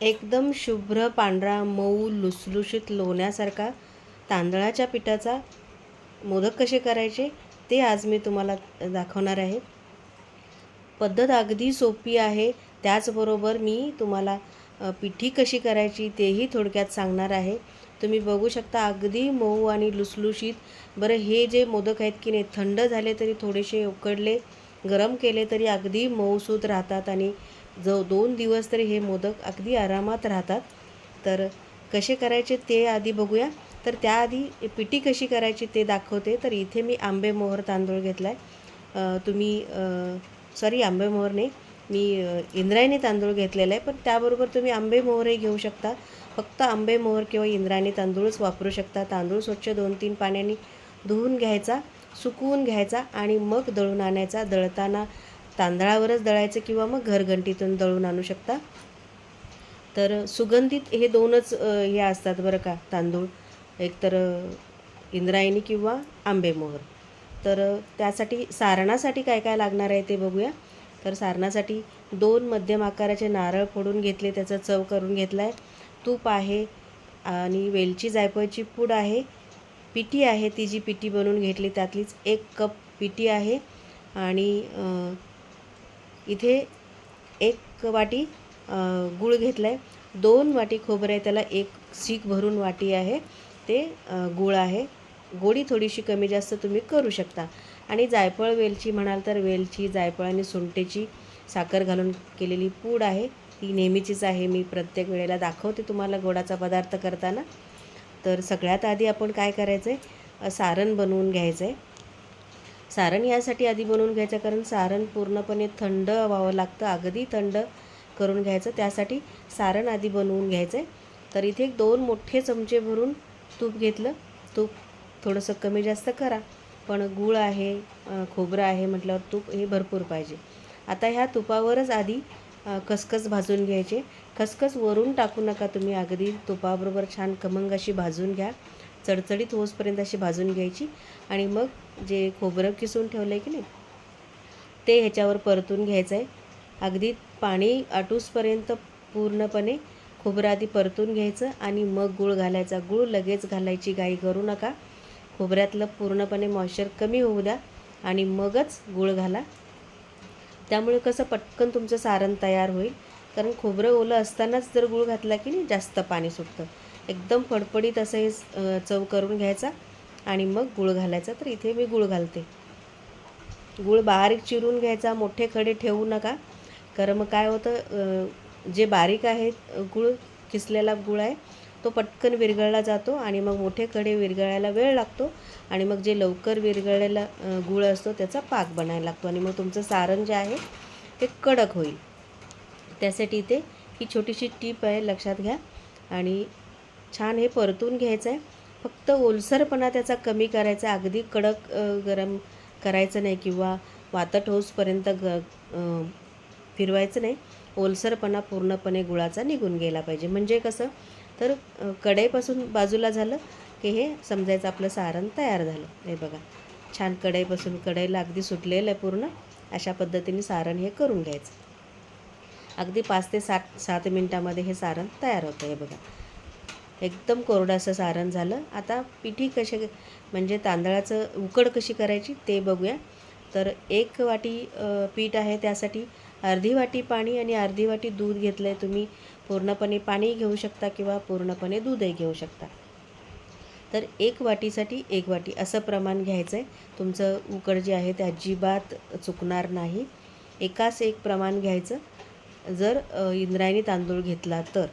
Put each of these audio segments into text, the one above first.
एकदम शुभ्र पांढरा मऊ लुसलुशीत लोण्यासारखा तांदळाच्या पिठाचा मोदक कसे करायचे ते आज मी तुम्हाला दाखवणार आहे. पद्धत अगदी सोपी आहे. त्याचबरोबर मी तुम्हाला पिठी कशी करायची तेही थोडक्यात सांगणार आहे. तुम्ही बघू शकता अगदी मऊ आणि लुसलुशीत. बरं हे जे मोदक आहेत की नाही थंड झाले तरी थोडेसे उकडले गरम केले तरी अगदी मऊसूत राहतात आणि जो दोन दिवस तरी हे मोदक अगदी आरामात राहतात तर कसे करायचे ते आधी बघूया. तर त्याआधी पिठी कशी करायची ते दाखवते. तर इथे मी आंबे मोहर तांदूळ घेतला आहे तुम्ही सॉरी आंबे मोहर नाही. मी इंद्रायणी तांदूळ घेतलेला आहे. पण त्याबरोबर तुम्ही आंबे मोहरही घेऊ शकता. फक्त आंबे मोहर किंवा इंद्रायणी तांदूळच वापरू शकता. तांदूळ स्वच्छ दोन तीन पाण्याने धुवून घ्यायचा सुकवून घ्यायचा आणि मग दळून आणायचा. दळताना तांदळावरच दळायचं किंवा मग घरघंटीतून दळून आणू शकता. तर सुगंधित हे दोनच हे असतात बरं का तांदूळ. एकतर इंद्रायणी किंवा आंबेमोहर तर त्यासाठी सारणासाठी काय काय लागणार आहे ते बघूया. तर सारणासाठी दोन मध्यम आकाराचे नारळ फोडून घेतले त्याचा चव करून घेतला आहे तूप आहे आणि वेलची जायफळची पूड आहे. पिठी आहे ती जी पिठी बनवून घेतली त्यातलीच एक कप पिठी आहे. आणि इथे एक वाटी गूळ घेतला आहे दोन वाटी खोबरं आहे त्याला एक सीक भरून वाटी आहे. ते गूळ आहे. गोडी थोडीशी कमी जास्त तुम्ही करू शकता. आणि जायफळ वेलची म्हणाल तर वेलची जायफळ आणि सुंटेची साखर घालून केलेली पूड आहे. ती नेहमीचीच आहे. मी प्रत्येक वेळेला दाखवते तुम्हाला गोडाचा पदार्थ करताना. तर सगळ्यात आधी आपण काय करायचं आहे सारण बनवून घ्यायचं आहे सारण यासाठी आधी बनवून घ्यायचं कारण सारण पूर्णपणे थंड व्हावं लागतं अगदी थंड करून घ्यायचं. त्यासाठी सारण आधी बनवून घ्यायचं आहे तर इथे एक दोन मोठे चमचे भरून तूप घेतलं. तूप थोडंसं कमी जास्त करा. पण गूळ आहे खोबरं आहे म्हटल्यावर तूप हे भरपूर पाहिजे. आता ह्या तुपावरच आधी खसखस भाजून घ्यायचे. खसखस वरून टाकू नका तुम्ही. अगदी तुपाबरोबर छान खमंग अशी भाजून घ्या. चडचडीत होसपर्यंत अशी भाजून घ्यायची आणि मग जे खोबरं किसून ठेवलं आहे की नाही ते ह्याच्यावर परतून घ्यायचं आहे अगदी पाणी आटूसपर्यंत पूर्णपणे खोबरं आधी परतून घ्यायचं आणि मग गूळ घालायचा. गूळ लगेच घालायची गाई करू नका. खोबऱ्यातलं पूर्णपणे मॉइश्चर कमी होऊ द्या आणि मगच गूळ घाला. त्यामुळे कसं पटकन तुमचं सारण तयार होईल. कारण खोबरं ओलं असतानाच जर गूळ घातला की नाही जास्त पाणी सुटतं. एकदम फडफडीत असं हे चव करून घ्यायचा आणि मग गूळ घालायचा. तर इथे मी गूळ घालते. गूळ बारीक चिरून घ्यायचा मोठे खडे ठेवू नका. कारण मग काय होतं जे बारीक आहे गूळ किसलेला गूळ आहे तो पटकन विरघळला जातो आणि मग मोठे खडे विरघळायला वेळ लागतो आणि मग जे लवकर विरघळलेला गूळ असतो त्याचा पाक बनायला लागतो आणि मग तुमचं सारण जे आहे ते कडक होईल. त्यासाठी इथे ही छोटीशी टीप आहे लक्षात घ्या. आणि छान हे परतून घ्यायचं आहे फक्त ओलसरपणा त्याचा कमी करायचा आहे. अगदी कडक गरम करायचं नाही किंवा वातट होसपर्यंत ग फिरवायचं नाही. ओलसरपणा पूर्णपणे गुळाचा निघून गेला पाहिजे. म्हणजे कसं? तर कढईपासून बाजूला झालं की हे समजायचं आपलं सारण तयार झालं. हे बघा. छान कढईपासून कढईला अगदी सुटलेलं आहे पूर्ण. अशा पद्धतीने सारण हे करून घ्यायचं. अगदी पाच ते सात सात मिनटामध्ये हे सारण तयार होतं. हे बघा. एकदम कोरडं असं सारण झालं. आता पिठी कसे म्हणजे तांदळाचं उकड कशी करायची ते बघूया. तर एक वाटी पीठ आहे त्यासाठी. अर्धी वाटी पाणी आणि अर्धी वाटी दूध घेतलं आहे तुम्ही. पूर्णपणे पाणी घेऊ शकता किंवा पूर्णपणे दूधही घेऊ शकता. तर एक वाटीसाठी एक वाटी असं प्रमाण घ्यायचं आहे तुमचं उकड जे आहे ते अजिबात चुकणार नाही. एकाच एक प्रमाण घ्यायचं. जर इंद्रायणी तांदूळ घेतला तर.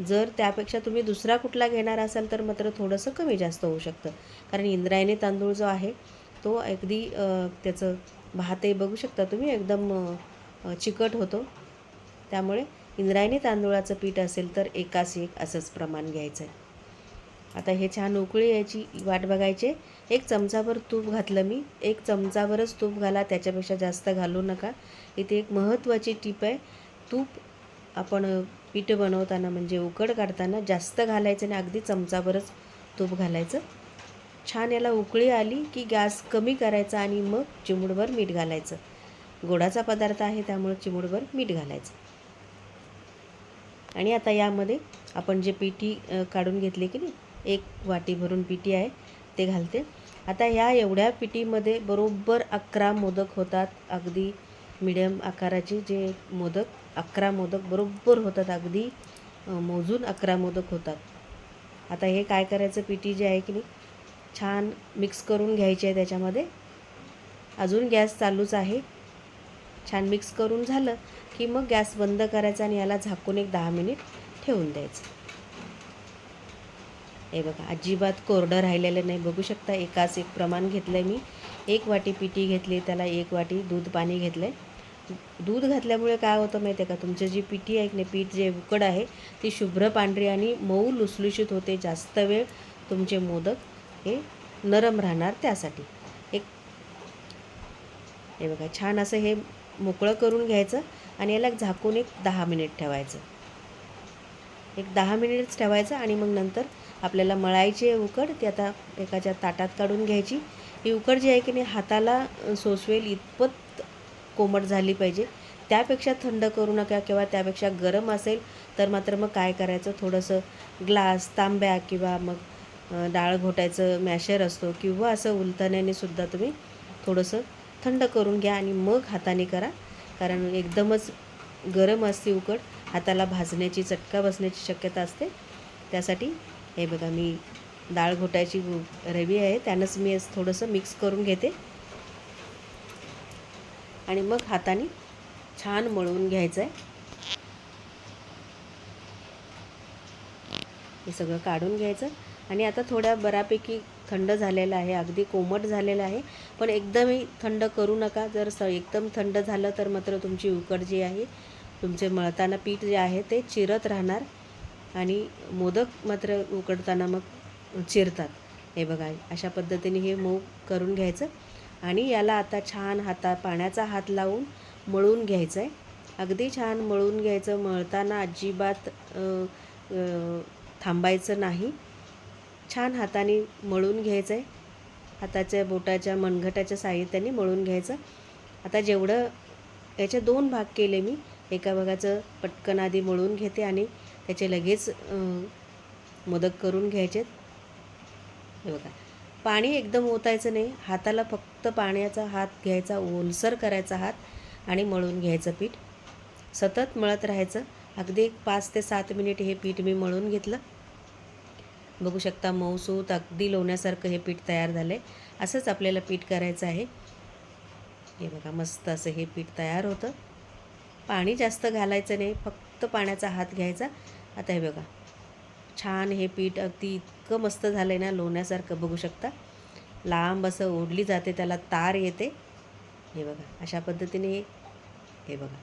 जर त्यापेक्षा तुम्ही दुसरा कुठला घेणार असाल तर मात्र थोडंसं कमी जास्त होऊ शकतं. कारण इंद्रायणी तांदूळ जो आहे तो अगदी त्याचं भातही बघू शकता तुम्ही एकदम चिकट होतो. त्यामुळे इंद्रायणी तांदूळाचं पीठ असेल तर एकास एक असंच प्रमाण घ्यायचं आहे आता हे छान उकळी यायची वाट बघायचे. एक चमचाभर तूप घातलं मी. एक चमचाभरच तूप घाला त्याच्यापेक्षा जास्त घालू नका. इथे एक महत्त्वाची टीप आहे. तूप आपण पीठ बनवताना म्हणजे उकड काढताना जास्त घालायचं आणि अगदी चमचाभरच तूप घालायचं. छान याला उकळी आली की गॅस कमी करायचा आणि मग चिमूडभर मीठ घालायचं. गोडाचा पदार्थ आहे त्यामुळे चिमूडभर मीठ घालायचं. आणि आता यामध्ये आपण जे पिठी काढून घेतली की नाही एक वाटी भरून पिठी आहे ते घालते. आता ह्या एवढ्या पिठीमध्ये बरोबर अकरा मोदक होतात. अगदी मिडियम आकाराचे जे मोदक अकरा मोदक बरोबर होतात अगदी मोजून अकरा मोदक होतात. आता हे काय करायचं पिठी जे आहे की नाही छान मिक्स करून घ्यायची आहे त्याच्यामध्ये. अजून गॅस चालूच आहे. छान मिक्स करून झालं की मग गॅस बंद करायचा आणि याला झाकून एक दहा मिनिट ठेवून द्यायचं. हे बघा अजिबात कोरडं राहिलेलं नाही. बघू शकता एकाच एक प्रमाण घेतलं आहे मी. एक वाटी पिठी घेतली त्याला एक वाटी दूध पाणी घेतलं आहे दूध घातल्यामुळे काय होतं माहिती आहे का? तुमची जी पिठी आहे की नाही पीठ जे उकड आहे ती शुभ्र पांढरी आणि मऊ लुसलुशीत होते. जास्त वेळ तुमचे मोदक हे नरम राहणार त्यासाठी. एक हे बघा छान असं हे मोकळं करून घ्यायचं आणि याला झाकून एक दहा मिनिट ठेवायचं. एक दहा मिनिटच ठेवायचं आणि मग नंतर आपल्याला मळायची आहे उकड ती आता एकाच्या ताटात काढून घ्यायची. ही उकड जी आहे की नाही हाताला सोसवेल इतपत कोमट झाली पाहिजे. त्यापेक्षा थंड करू नका किंवा त्यापेक्षा गरम असेल तर मात्र मग काय करायचं? थोडंसं ग्लास तांब्या किंवा मग डाळ घोटायचं मॅशर असतो किंवा असं उलथण्याने सुद्धा तुम्ही थोडंसं थंड करून घ्या आणि मग हाताने करा. कारण एकदमच गरम असते उकड हाताला भाजण्याची चटका बसण्याची शक्यता असते. त्यासाठी हे बघा मी डाळ घोटायची रवी आहे त्यानंच मी थोडंसं मिक्स करून घेते. आणि मग हाताने छान मळून घ्यायचं आहे हे सगळं काढून घ्यायचं. आणि आता थोड्या बऱ्यापैकी थंड झालेलं आहे. अगदी कोमट झालेलं आहे. पण एकदमही थंड करू नका. जर स एकदम थंड झालं तर मात्र तुमची उकड जी आहे तुमचे मळताना पीठ जे आहे ते चिरत राहणार. आणि मोदक मात्र उकडताना मग चिरतात. हे बघा अशा पद्धतीने हे मऊ करून घ्यायचं. आणि याला आता छान हाता पाण्याचा हात लावून मळून घ्यायचं आहे अगदी छान मळून घ्यायचं. मळताना अजिबात थांबायचं नाही. छान हाताने मळून घ्यायचं आहे हाताच्या बोटाच्या मनघटाच्या साहित्याने मळून घ्यायचं. आता जेवढं याचे दोन भाग केले मी. एका भागाचं पटकन आधी मळून घेते आणि त्याचे लगेच मोदक करून घ्यायचेत. हे बघा. पाणी एकदम ओतायचं नाही. हाताला फक्त पाण्याचा हात घ्यायचा ओलसर करायचा हात आणि मळून घ्यायचं पीठ. सतत मळत राहायचं. अगदी एक पाच ते सात मिनिट हे पीठ मी मळून घेतलं. बघू शकता मऊसूत अगदी लोण्यासारखं हे पीठ तयार झालं आहे असंच आपल्याला पीठ करायचं आहे. हे बघा मस्त असं हे पीठ तयार होतं. पाणी जास्त घालायचं नाही फक्त पाण्याचा हात घ्यायचा. आता हे बघा छान हे पीठ अगदी इतकं मस्त झालं आहे ना लोण्यासारखं बघू शकता. लांब असं ओढली जाते त्याला तार येते. हे बघा अशा पद्धतीने हे बघा.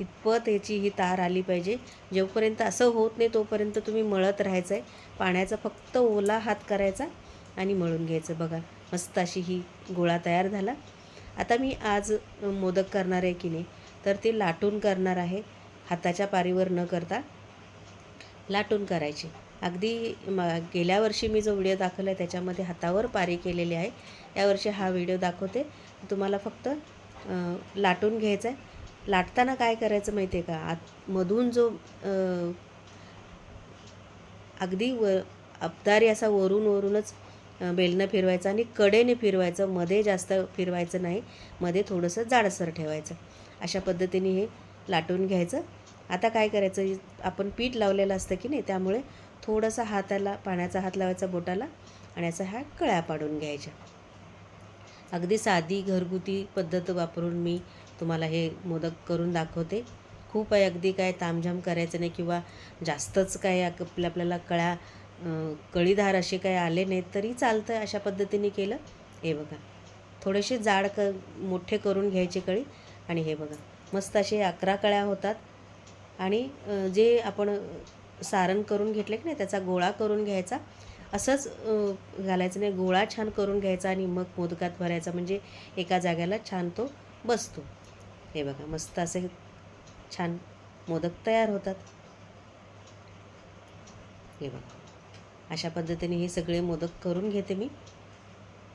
इतपत ह्याची ही तार आली पाहिजे. जेवपर्यंत असं होत नाही तोपर्यंत तुम्ही मळत राहायचं आहे पाण्याचा फक्त ओला हात करायचा आणि मळून घ्यायचं. बघा मस्त अशी ही गोळा तयार झाला. आता मी आज मोदक करणार आहे की नाही तर ते लाटून करणार आहे. हाताच्या पारीवर न करता लाटून करायची. अगदी म गेल्या वर्षी मी जो व्हिडिओ दाखवला आहे त्याच्यामध्ये हातावर पारी केलेली आहे. यावर्षी हा व्हिडिओ दाखवते. तुम्हाला फक्त लाटून घ्यायचं आहे लाटताना काय करायचं माहिती आहे का? आत मधून जो अगदी व अबदारी असा वरून वरूनच बेलनं फिरवायचं आणि कडेने फिरवायचं. मध्ये जास्त फिरवायचं नाही. मध्ये थोडंसं जाडसर ठेवायचं. अशा पद्धतीने हे लाटून घ्यायचं. आता काय करायचं? आपण पीठ लावलेलं असतं की नाही? त्यामुळे थोडंसं हाताला पाण्याचा हात लावायचा बोटाला आणि असा ह्या कळ्या पाडून घ्यायच्या अगदी साधी घरगुती पद्धत वापरून मी तुम्हाला हे मोदक करून दाखवते. खूप आहे अगदी काय तामझाम करायचं नाही किंवा जास्तच काय आपल्या आपल्याला कळ्या कळीधार असे काय आले नाहीत तरी चालतं अशा पद्धतीने केलं. हे बघा थोडेसे जाड क मोठे करून घ्यायचे कळी आणि हे बघा मस्त असे अकरा कळ्या होतात. आणि जे आपण सारण करून घेतलं की नाही त्याचा गोळा करून घ्यायचा. असंच घालायचं नाही गोळा छान करून घ्यायचा आणि मग मोदकात भरायचा. म्हणजे एका जाग्याला छान तो बसतो. हे बघा मस्त असे छान मोदक तयार होतात. हे बघा अशा पद्धतीने हे सगळे मोदक करून घेते मी.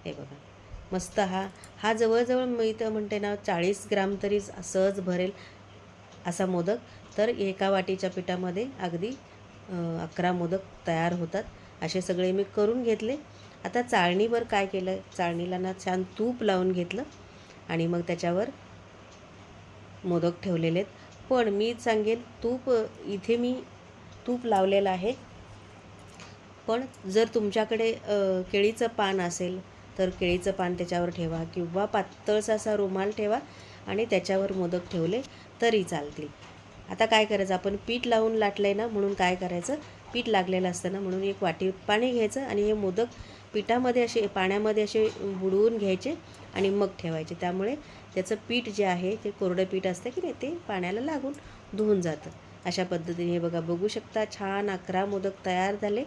हे बघा मस्त हा हा जवळजवळ मी तर म्हणते ना चाळीस ग्राम तरी सहज भरेल असा मोदक. तर एका वाटीच्या पिठामध्ये अगदी अकरा मोदक तयार होतात. असे सगळे मी करून घेतले. आता चाळणीवर काय केलं? चाळणीला ना छान तूप लावून घेतलं आणि मग त्याच्यावर मोदक ठेवलेले आहेत. पण मी सांगेन तूप इथे मी तूप लावलेलं आहे. पण जर तुमच्याकडे केळीचं पान असेल तर केळीचं पान त्याच्यावर ठेवा किंवा पातळसा असा रुमाल ठेवा आणि त्याच्यावर मोदक ठेवले तरी चालतील. आता काय करायचं? आपण पीठ लावून लाटलं आहे ना म्हणून काय करायचं? पीठ लागलेलं असतं ना म्हणून एक वाटी पाणी घ्यायचं आणि हे मोदक पिठामध्ये असे पाण्यामध्ये असे बुडवून घ्यायचे आणि मग ठेवायचे. त्यामुळे त्याचं पीठ जे आहे ते कोरडं पीठ असतं की नाही ते पाण्याला लागून धुवून जातं. अशा पद्धतीने हे बघा बघू शकता छान अकरा मोदक तयार झाले.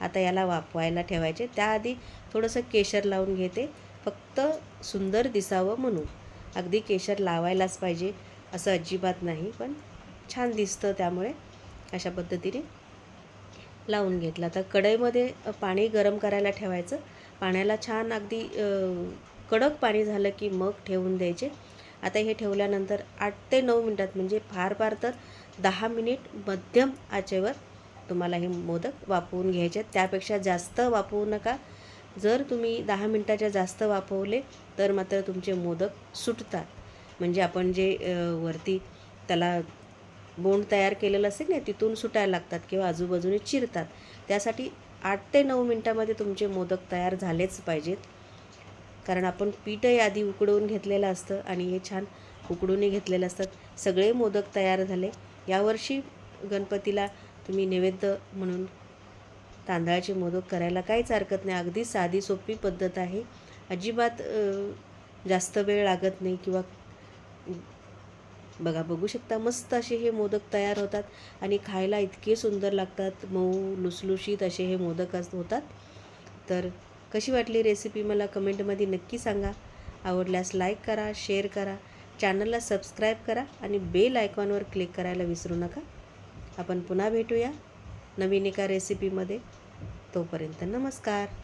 आता याला वाफवायला ठेवायचे. त्याआधी थोडंसं केशर लावून घेते. फक्त सुंदर दिसावं म्हणून. अगदी केशर लावायलाच पाहिजे असं अजिबात नाही पण छान दिसतं त्यामुळे अशा पद्धतीने लावून घेतलं. आता कढईमध्ये पाणी गरम करायला ठेवायचं. पाण्याला छान अगदी कडक पाणी झालं की मग ठेवून द्यायचे. आता हे ठेवल्यानंतर आठ ते नऊ मिनटात म्हणजे फार फार तर दहा मिनिट मध्यम आचेवर तुम्हाला हे मोदक वाफवून घ्यायचे. आहेत. त्यापेक्षा जास्त वाफवू नका. जर तुम्ही दहा मिनटाच्या जास्त वाफवले तर मात्र तुमचे मोदक सुटतात. म्हणजे आपण जे वरती त्याला बोंड तयार केलेलं असेल ना तिथून सुटायला लागतात किंवा आजूबाजूने चिरतात. त्यासाठी आठ ते नऊ मिनटामध्ये तुमचे मोदक तयार झालेच पाहिजेत. कारण आपण पीठही आधी उकडवून घेतलेलं असतं आणि हे छान उकडूनही घेतलेलं असतात सगळे मोदक तयार झाले. यावर्षी गणपतीला तुम्ही नैवेद्य म्हणून तांदळाचे मोदक करायला काहीच हरकत नाही. अगदी साधी सोपी पद्धत आहे. अजिबात जास्त वेळ लागत नाही किंवा बघा बघू शकता मस्त असे हे मोदक तयार होतात आणि खायला इतके सुंदर लागतात. मऊ लुसलुशीत असे हे मोदक होतात. तर कशी वाटली रेसिपी मला कमेंटमध्ये नक्की सांगा. आवडल्यास लाईक करा शेअर करा. चॅनलला सबस्क्राईब करा आणि बेल आयकॉनवर क्लिक करायला विसरू नका. आपण पुन्हा भेटूया नवीन एका रेसिपीमध्ये तोपर्यंत नमस्कार.